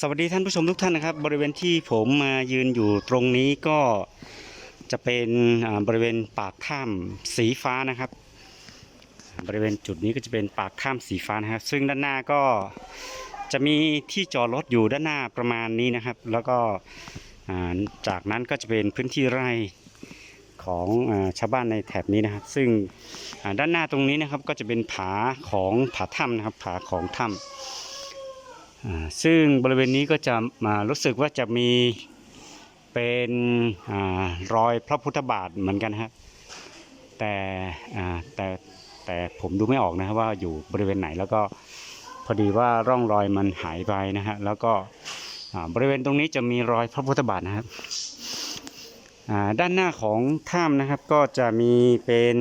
สวัสดีท่านผู้ชมทุกท่านนะครับ บริเวณที่ผมมายืนอยู่ตรงนี้ก็จะเป็นบริเวณปากถ้ำสีฟ้านะครับ บริเวณจุดนี้ก็จะเป็นปากถ้ำสีฟ้านะครับ ซึ่งด้านหน้าก็จะมีที่จอดรถอยู่ด้านหน้าประมาณนี้นะครับ แล้วก็จากนั้นก็จะเป็นพื้นที่ไร่ของอชาวบ้านในแถบนี้นะครับ ซึ่งด้านหน้าตรงนี้นะครับก็จะเป็นผาของผาถ้ำนะครับผาของถ้ำ ซึ่งบริเวณนี้ก็จะมารู้สึกว่าจะมีเป็นอรอยพระพุทธบาทเหมือนกันนะครับแต่แต่แต่ผมดูไม่ออกนะครับว่าอยู่บริเวณไหนแล้วก็พอดีว่าร่องรอยมันหายไปนะฮะแล้วก็บริเวณตรงนี้จะมีรอยพระพุทธบาทนะครับด้านหน้าของถ้ำนะครับก็จะมีเป็น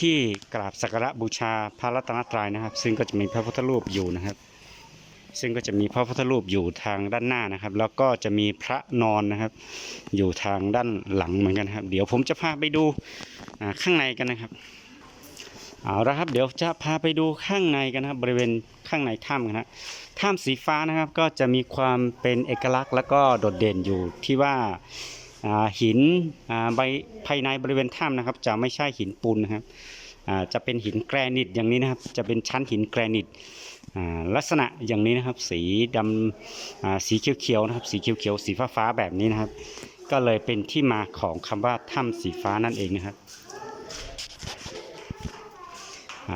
ที่กราบสักการะบูชาพระรัตนตรัยนะครับ ซึ่งก็จะมีพระพุทธรูปอยู่นะครับ ซึ่งก็จะมีพระพุทธรูปอยู่ทางด้านหน้านะครับ แล้วก็จะมีพระนอนนะครับ อยู่ทางด้านหลังเหมือนกันครับ เดี๋ยวผมจะพาไปดูข้างในกันนะครับเอาละครับเดี๋ยวจะพาไปดูข้างในกันนะครับบริเวณข้างในถ้ำกันนะถ้ำสีฟ้านะครับก็จะมีความเป็นเอกลักษณ์ แล้วก็โดดเด่นอยู่ที่ว่าหินใบภายในบริเวณถ้ำนะครับ จะไม่ใช่หินปูนนะครับจะเป็นหินแกรนิตอย่างนี้นะครับ จะเป็นชั้นหินแกรนิต ลักษณะอย่างนี้นะครับ สีดำสีเขียวๆนะครับ สีเขียวๆสีฟ้าๆแบบนี้นะครับ ก็เลยเป็นที่มาของคำว่าถ้ำสีฟ้านั่นเองนะครับ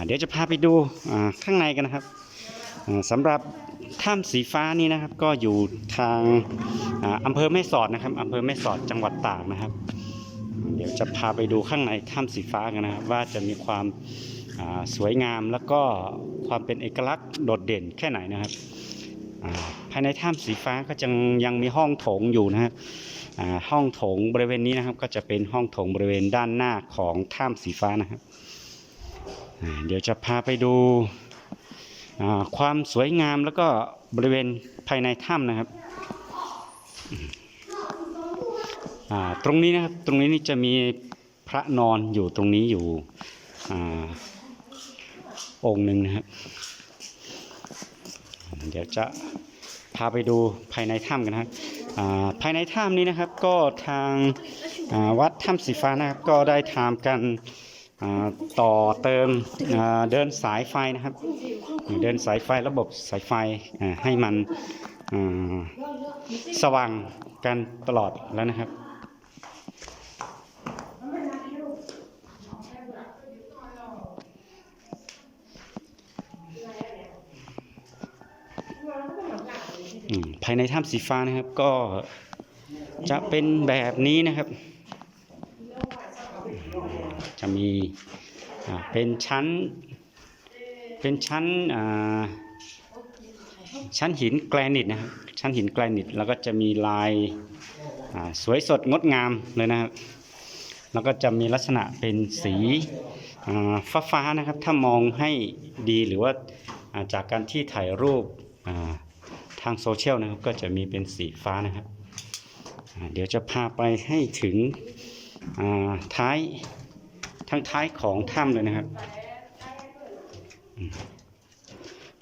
เดี๋ยวจะพาไปดูข้างในกันนะครับสำหรับถ้ำสีฟ้านี้นะครับ ก็อยู่ทางอ่าอำเภอแม่สอดนะครับอำเภอแม่สอดจังหวัดตากนะครับ เดี๋ยวจะพาไปดูข้างในถ้ำสีฟ้ากันนะครับ ว่าจะมีความ สวยงามแล้วก็ความเป็นเอกลักษณ์โดดเด่นแค่ไหนนะครับภายในถ้ำสีฟ้าก็ยังยังมีห้องโถงอยู่นะครับห้องโถงบริเวณนี้นะครับ ก็จะเป็นห้องโถงบริเวณด้านหน้าของถ้ำสีฟ้านะครับเดี๋ยวจะพาไปดูความสวยงามแล้วก็บริเวณภายในถ้ำนะครับตรงนี้นะครับตรงนี้นี่จะมีพระนอนอยู่ตรงนี้อยู่ องค์หนึ่งนะครับเดี๋ยวจะพาไปดูภายในถ้ำกันนะครับภายในถ้ำนี้นะครับก็ทางวัดถ้ำสีฟ้านะครับก็ได้ทำกันต่อเติมเดินสายไฟนะครับ เดินสายไฟระบบสายไฟให้มันสว่างกันตลอดแล้วนะครับ ภายในถ้ำสีฟ้านะครับ ก็จะเป็นแบบนี้นะครับ จะมีเป็นชั้น เป็นชั้นชั้นหินแกรนิตนะครับ ชั้นหินแกรนิต แล้วก็จะมีลายสวยสดงดงามเลยนะครับ แล้วก็จะมีลักษณะเป็นสีฟ้าๆนะครับ ถ้ามองให้ดีหรือว่าอ่าจากการที่ถ่ายรูปอ่า ทางโซเชียลนะครับ ก็จะมีเป็นสีฟ้านะครับ เดี๋ยวจะพาไปให้ถึงท้ายทั้งท้ายของถ้ำเลยนะครับ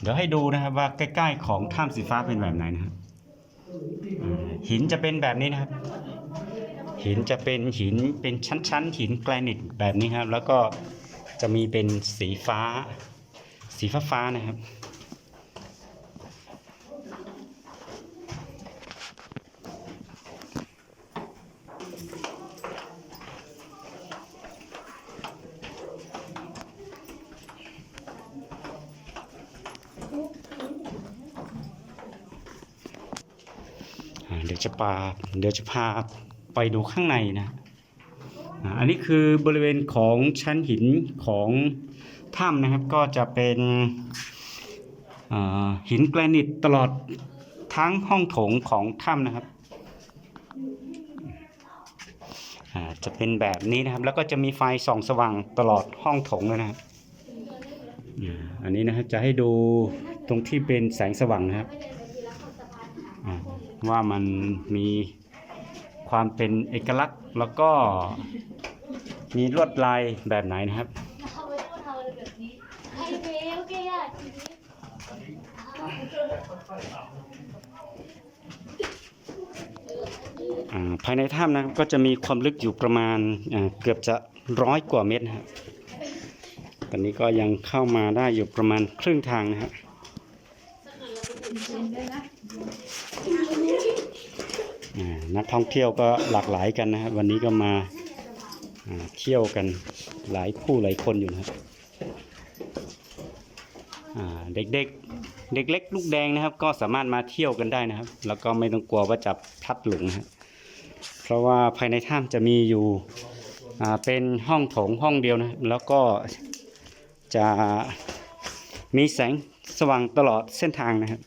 เดี๋ยวให้ดูนะครับว่าใกล้ ๆ ของถ้ำสีฟ้าเป็นแบบไหนนะครับหินจะเป็นแบบนี้นะครับ หินจะเป็นหินเป็นชั้นๆ หินแกรนิตแบบนี้ครับ แล้วก็จะมีเป็นสีฟ้า สีฟ้าๆนะครับ อ่าเดี๋ยวจะพา เดี๋ยวจะพาไปดูข้างในนะอันนี้คือบริเวณของชั้นหินของถ้ำนะครับก็จะเป็นหินแกรนิตตลอดทั้งห้องโถงของถ้ำนะครับจะเป็นแบบนี้นะครับแล้วก็จะมีไฟส่องสว่างตลอดห้องโถงเลยนะครับอันนี้นะครับจะให้ดูตรงที่เป็นแสงสว่างนะครับว่ามันมี ความเป็นเอกลักษณ์ แล้วก็มีลวดลายแบบไหนนะครับ ภายในถ้ำนะครับก็จะมีความลึกอยู่ประมาณเกือบจะร้อยกว่าเมตรครับตอนนี้ก็ยังเข้ามาได้อยู่ประมาณครึ่งทางนะครับ นักท่องเที่ยวก็หลากหลายกันนะครับวันนี้ก็มาเที่ยวกันหลายผู้หลายคนอยู่นะครับอ่าเด็กเด็กเล็กลูกแดงนะครับ ก็สามารถมาเที่ยวกันได้นะครับ แล้วก็ไม่ต้องกลัวว่าจะพลัดหลงนะครับเพราะว่าภายในถ้ำจะมีอยู่เป็นห้องโถงห้องเดียวนะแล้วก็จะมีแสงสว่างตลอดเส้นทางนะครับ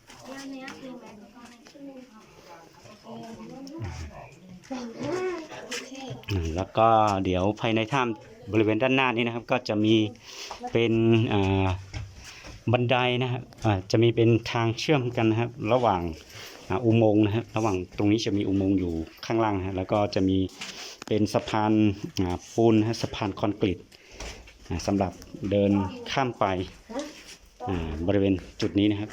อืม แล้วก็เดี๋ยวภายในถ้ำบริเวณด้านหน้านี้นะครับ ก็จะมีเป็นบันไดนะครับจะมีเป็นทางเชื่อมกันนะครับ ระหว่างอุโมงค์นะครับ ระหว่างตรงนี้จะมีอุโมงค์อยู่ข้างล่างนะฮะแล้วก็จะมีเป็นสะพานปูนนะฮะสะพานคอนกรีตสำหรับเดินข้ามไปบริเวณจุดนี้นะครับ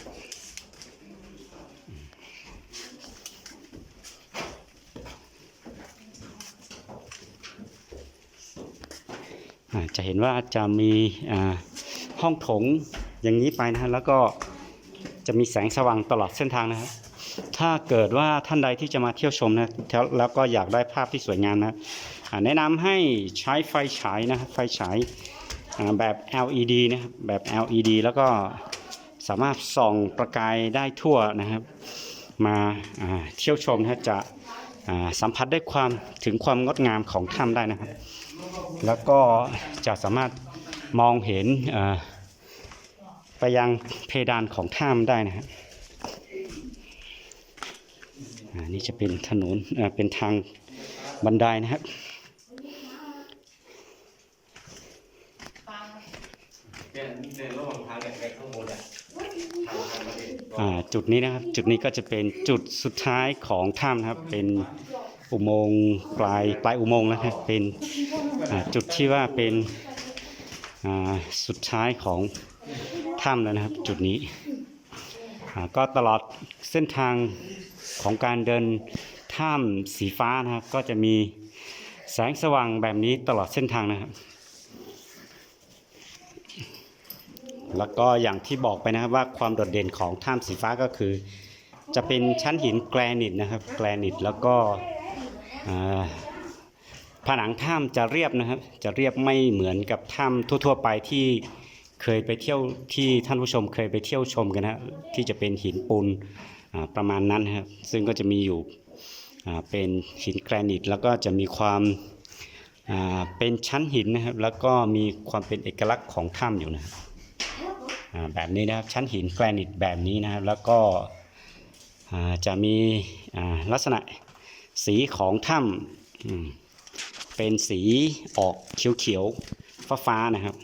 จะเห็นว่าจะมีห้องโถงอย่างนี้ไปนะฮะแล้วก็จะมีแสงสว่างตลอดเส้นทางนะครับถ้าเกิดว่าท่านใดที่จะมาเที่ยวชมนะแล้วก็อยากได้ภาพที่สวยงามนะแนะนำให้ใช้ไฟฉายนะไฟฉายแบบ LED นะครับแบบ LED แล้วก็สามารถส่องประกายได้ทั่วนะครับ มาเที่ยวชมนะจะ สัมผัสได้ความถึงความงดงามของถ้ำได้นะครับ แล้วก็จะสามารถมองเห็นไปยังเพดานของถ้ำได้นะฮะอ่านี่จะเป็นถนนเป็นทางบันไดนะครับเดินเดินระหว่างทางเนี่ยไปข้างบนอะทางทางมาดิ อ่า จุดนี้นะครับจุดนี้ก็จะเป็นจุดสุดท้ายของถ้ำนะครับ เป็นอุโมงค์ปลายปลายอุโมงค์แล้วนะครับเป็นจุดที่ว่าเป็นสุดท้ายของถ้ำแล้วนะครับ จุดนี้ก็ตลอดเส้นทางของการเดินถ้ำสีฟ้านะครับ ก็จะมีแสงสว่างแบบนี้ตลอดเส้นทางนะครับ แล้วก็อย่างที่บอกไปนะครับว่าความโดดเด่นของถ้ำสีฟ้าก็คือ จะเป็นชั้นหินแกรนิตนะครับ แกรนิตแล้วก็ผนังถ้ำจะเรียบนะครับ จะเรียบไม่เหมือนกับถ้ำทั่ว ๆ ไปที่เคยไปเที่ยวที่ท่านผู้ชมเคยไปเที่ยวชมกันนะที่จะเป็นหินปูนประมาณนั้นครับซึ่งก็จะมีอยู่เป็นหินแกรนิต แล้วก็จะมีความเป็นชั้นหินนะครับ แล้วก็มีความเป็นเอกลักษณ์ของถ้ำอยู่นะครับ แบบนี้นะครับชั้นหินแกรนิตแบบนี้นะครับแล้วก็จะมีลักษณะสีของถ้ำเป็นสีออกเขียวๆฟ้าๆนะครับ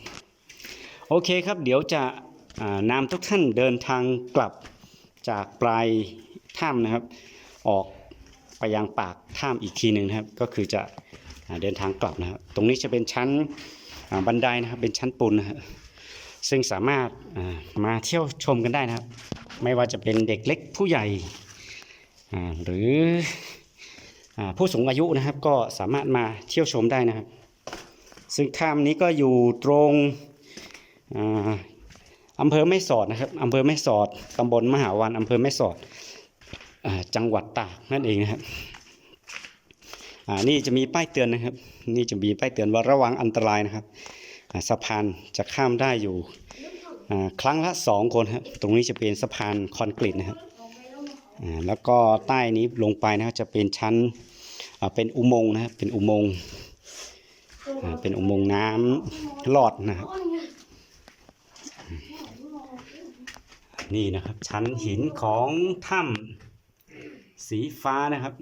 โอเคครับเดี๋ยวจะนำทุกท่านเดินทางกลับจากปลายถ้ำนะครับ ออกไปยังปากถ้ำอีกทีหนึ่งนะครับ ก็คือจะอ่าเดินทางกลับนะครับ ตรงนี้จะเป็นชั้นบันไดนะครับเป็นชั้นปูนนะครับ ซึ่งสามารถมาเที่ยวชมกันได้นะครับ ไม่ว่าจะเป็นเด็กเล็กผู้ใหญ่ หรืออผู้สูงอายุนะครับก็สามารถมาเที่ยวชมได้นะครับ ซึ่งถ้ำนี้ก็อยู่ตรงอาอำเภอแม่สอดนะครับอำเภอแม่สอดตำบลมหาวันอำเภอแม่สอดจังหวัดตากนั่นเองนะครับนี่จะมีป้ายเตือนนะครับ นี่จะมีป้ายเตือนว่าระวังอันตรายนะครับ สะพานจะข้ามได้อยู่ครั้งละสองคนครับตรงนี้จะเป็นสะพานคอนกรีตนะครับแล้วก็ใต้นี้ลงไปนะครับจะเป็นชั้นเป็นอุโมงค์นะครับเป็นอุโมงค์เป็นอุโมงค์น้ำลอดนะครับนี่นะครับชั้นหินของถ้ำสีฟ้านะครับ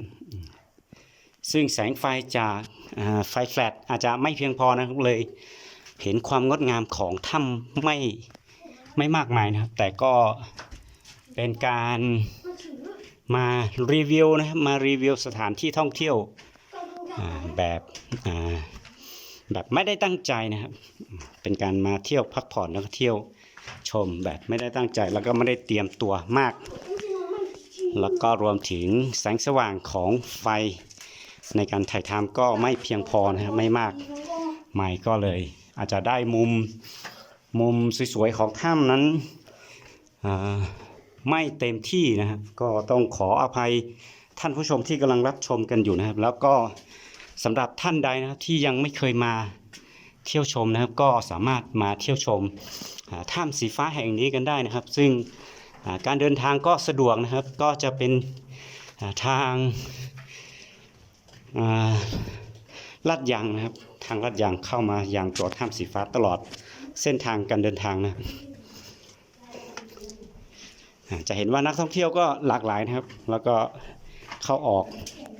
ซึ่งแสงไฟจากไฟแฟลชอาจจะไม่เพียงพอนะครับเลย เห็นความงดงามของถ้ำไม่ไม่มากมายนะครับ แต่ก็เป็นการมารีวิวนะครับมารีวิวสถานที่ท่องเที่ยวแบบแบบไม่ได้ตั้งใจนะครับ เป็นการมาเที่ยวพักผ่อนแล้วก็เที่ยวชมแบบไม่ได้ตั้งใจแล้วก็ไม่ได้เตรียมตัวมาก แล้วก็รวมถึงแสงสว่างของไฟในการถ่ายทำก็ไม่เพียงพอนะครับไม่มากไม่ก็เลย อาจจะได้มุมมุมสวยๆของถ้ำนั้นไม่เต็มที่นะครับ ก็ต้องขออภัยท่านผู้ชมที่กำลังรับชมกันอยู่นะครับ แล้วก็สำหรับท่านใดนะครับที่ยังไม่เคยมาเที่ยวชมนะครับ ก็สามารถมาเที่ยวชมถ้ำสีฟ้าแห่งนี้กันได้นะครับ ซึ่งการเดินทางก็สะดวกนะครับ ก็จะเป็นทางลาดยางนะครับ ทางลาดยางเข้ามาอยังตัวถ้ำสีฟ้าตลอดเส้นทางการเดินทางนะจะเห็นว่านักท่องเที่ยวก็หลากหลายนะครับ แล้วก็เข้าออก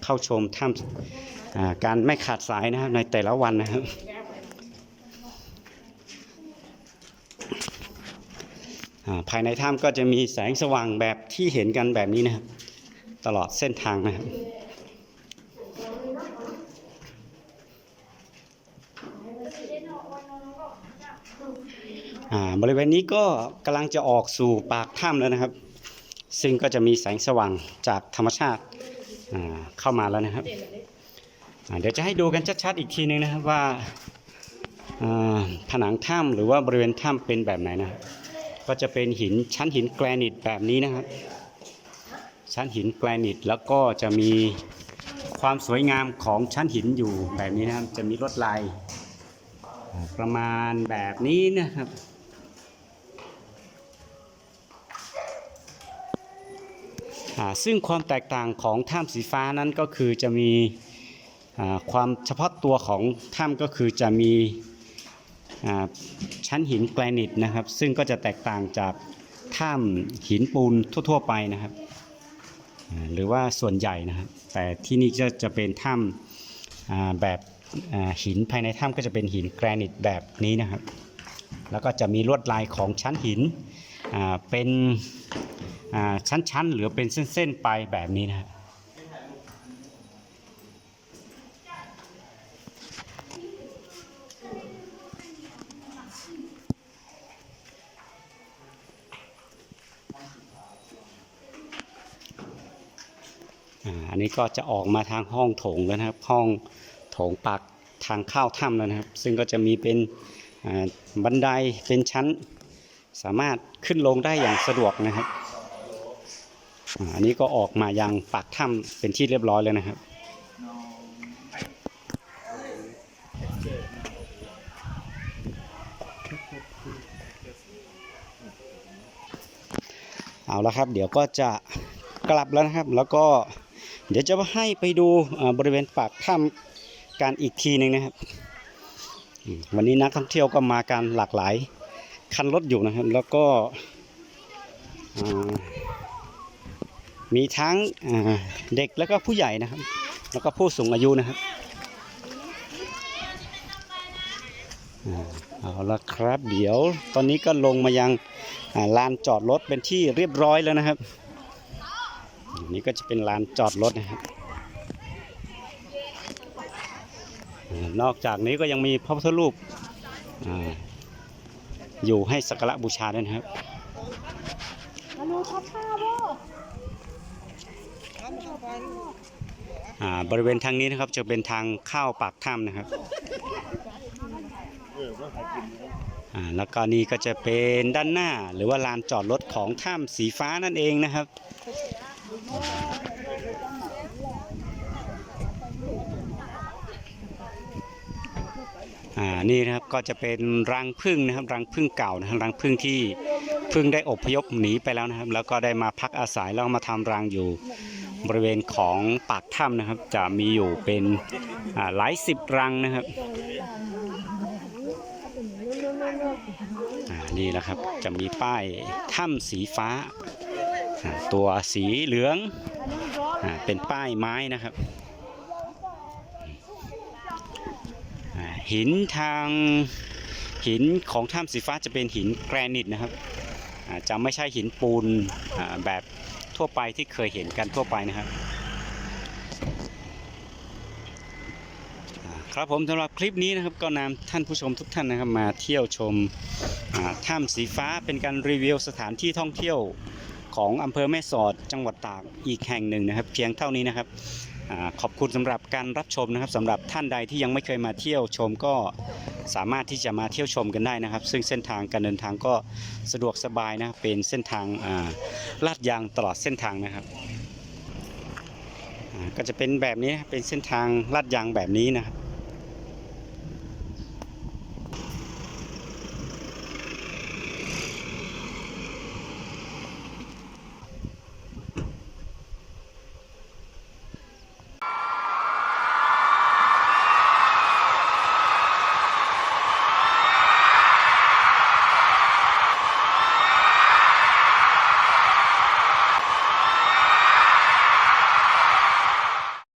เข้าชมถ้ำอ่าการไม่ขาดสายนะครับในแต่ละวันนะครับภายในถ้ำก็จะมีแสงสว่างแบบที่เห็นกันแบบนี้นะครับ ตลอดเส้นทางนะครับ บริเวณนี้ก็กำลังจะออกสู่ปากถ้ำแล้วนะครับ ซึ่งก็จะมีแสงสว่างจากธรรมชาติเข้ามาแล้วนะครับ เดี๋ยวจะให้ดูกันชัดๆอีกทีนึงนะครับว่าอ่าผนังถ้ำหรือว่าบริเวณถ้ำเป็นแบบไหนนะครับก็จะเป็นหินชั้นหินแกรนิตแบบนี้นะครับ ชั้นหินแกรนิตแล้วก็จะมีความสวยงามของชั้นหินอยู่แบบนี้นะครับ จะมีลวดลายประมาณแบบนี้นะครับ ซึ่งความแตกต่างของถ้ำสีฟ้านั้นก็คือจะมีความเฉพาะตัวของถ้ำก็คือจะมีชั้นหินแกรนิตนะครับ ซึ่งก็จะแตกต่างจากถ้ำหินปูนทั่ว ๆ ไปนะครับ หรือว่าส่วนใหญ่นะครับ แต่ที่นี่จะจะเป็นถ้ำแบบหินภายในถ้ำก็จะเป็นหินแกรนิตแบบนี้นะครับ แล้วก็จะมีลวดลายของชั้นหิน เป็นชั้นๆ หรือเป็นเส้น ๆ ไปแบบนี้นะครับอันนี้ก็จะออกมาทางห้องโถงแล้วนะครับ ห้องโถงปากทางเข้าถ้ำแล้วนะครับ ซึ่งก็จะมีเป็นบันไดเป็นชั้นสามารถ ขึ้นลงได้อย่างสะดวกนะครับอันนี้ก็ออกมายังปากถ้ำเป็นที่เรียบร้อยแล้วนะครับเอาละครับ เดี๋ยวก็จะกลับแล้วนะครับ แล้วก็เดี๋ยวจะให้ไปดูบริเวณปากถ้ำการอีกทีหนึ่งนะครับ วันนี้นักท่องเที่ยวก็มากันหลากหลาย คันรถอยู่นะครับ แล้วก็มีทั้งเด็กแล้วก็ผู้ใหญ่นะครับ แล้วก็ผู้สูงอายุนะครับเอาละครับ เดี๋ยวตอนนี้ก็ลงมายังลานจอดรถเป็นที่เรียบร้อยแล้วนะครับ นี่ก็จะเป็นลานจอดรถนะครับนอกจากนี้ก็ยังมีพระพุทธรูป อ่าอยู่ให้สักการะบูชาด้วยนะครับมาดูท็อปผ้าบ่อ่าบริเวณทางนี้นะครับจะเป็นทางเข้าปากถ้ำนะครับอ่าแล้วก็นี่ก็จะเป็นด้านหน้าหรือว่าลานจอดรถของถ้ำสีฟ้านั่นเองนะครับ อ่านี่นะครับก็จะเป็นรังผึ้งนะครับรังผึ้งเก่านะครับรังผึ้งที่พิ่งได้อพยพหนีไปแล้วนะครับ แล้วก็ได้มาพักอาศัยแล้วมาทำรังอยู่บริเวณของปากถ้ำนะครับ จะมีอยู่เป็นหลายสิบรังนะครับนี่แหละครับจะมีป้ายถ้ำสีฟ้า ตัวสีเหลืองอเป็นป้ายไม้นะครับอ่า หินทางหินของถ้ำสีฟ้าจะเป็นหินแกรนิตนะครับจะไม่ใช่หินปูนแบบทั่วไปที่เคยเห็นกันทั่วไปนะครับครับผมสำหรับคลิปนี้นะครับก็นำท่านผู้ชมทุกท่านนะครับมาเที่ยวชมถ้ำสีฟ้าเป็นการรีวิวสถานที่ท่องเที่ยวของอำเภอแม่สอดจังหวัดตากอีกแห่งหนึ่งนะครับ เพียงเท่านี้นะครับ ขอบคุณสำหรับการรับชมนะครับสำหรับท่านใดที่ยังไม่เคยมาเที่ยวชมก็สามารถที่จะมาเที่ยวชมกันได้นะครับ ซึ่งเส้นทางการเดินทางก็สะดวกสบายนะเป็นเส้นทางาลาดยางตลอดเส้นทางนะครับก็จะเป็นแบบนี้เป็นเส้นทางลาดยางแบบนี้นะครับ